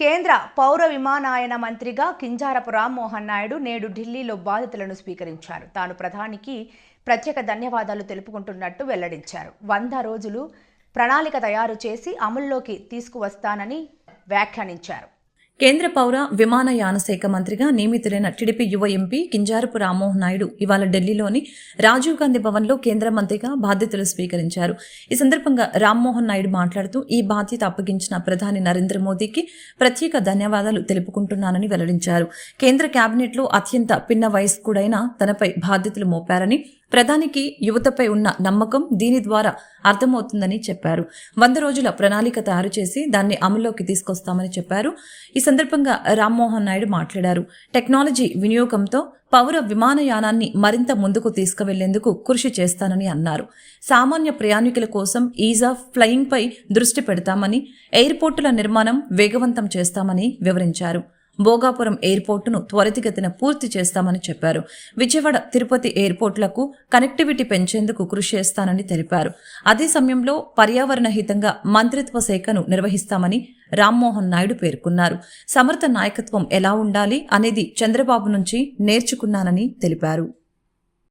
కేంద్ర పౌర విమానాయన మంత్రిగా కింజారపు రామ్మోహన్ నాయుడు నేడు ఢిల్లీలో బాధితులను స్వీకరించారు. తాను ప్రధానికి ప్రత్యేక ధన్యవాదాలు తెలుపుకుంటున్నట్టు వెల్లడించారు. వంద రోజులు ప్రణాళిక తయారు చేసి అమల్లోకి తీసుకువస్తానని వ్యాఖ్యానించారు. కేంద్ర పౌర విమానయాన శాఖ మంత్రిగా నియమితులైన టీడీపీ యువ ఎంపీ కింజారపు రామ్మోహన్ నాయుడు ఇవాళ ఢిల్లీలోని రాజీవ్ గాంధీ భవన్లో కేంద్ర మంత్రిగా బాధ్యతలు స్వీకరించారు. ఈ సందర్భంగా రామ్మోహన్ నాయుడు మాట్లాడుతూ ఈ బాధ్యత అప్పగించిన ప్రధాని నరేంద్ర మోదీకి ప్రత్యేక ధన్యవాదాలు తెలుపుకుంటున్నానని వెల్లడించారు. కేంద్ర కేబినెట్లో అత్యంత పిన్న వయస్కుడైన తనపై బాధ్యతలు మోపారని ప్రధానికి యువతపై ఉన్న నమ్మకం దీని ద్వారా అర్థమవుతుందని చెప్పారు. వంద రోజుల ప్రణాళిక తయారు చేసి దాన్ని అమల్లోకి తీసుకొస్తామని చెప్పారు. ఈ సందర్భంగా రామ్మోహన్ నాయుడు మాట్లాడారు. టెక్నాలజీ వినియోగంతో పౌర విమానయానాన్ని మరింత ముందుకు తీసుకువెళ్ళేందుకు కృషి చేస్తానని అన్నారు. సామాన్య ప్రయాణికుల కోసం ఈజ్ ఆఫ్ ఫ్లయింగ్ పై దృష్టి పెడతామని ఎయిర్పోర్టుల నిర్మాణం వేగవంతం చేస్తామని వివరించారు. భోగాపురం ఎయిర్పోర్టును త్వరితగతిన పూర్తి చేస్తామని చెప్పారు. విజయవాడ తిరుపతి ఎయిర్పోర్టులకు కనెక్టివిటీ పెంచేందుకు కృషి చేస్తానని తెలిపారు. అదే సమయంలో పర్యావరణ హితంగా మంత్రిత్వ శాఖను నిర్వహిస్తామని రామ్మోహన్ నాయుడు పేర్కొన్నారు. సమర్థ నాయకత్వం ఎలా ఉండాలి అనేది చంద్రబాబు నుంచి నేర్చుకున్నానని తెలిపారు.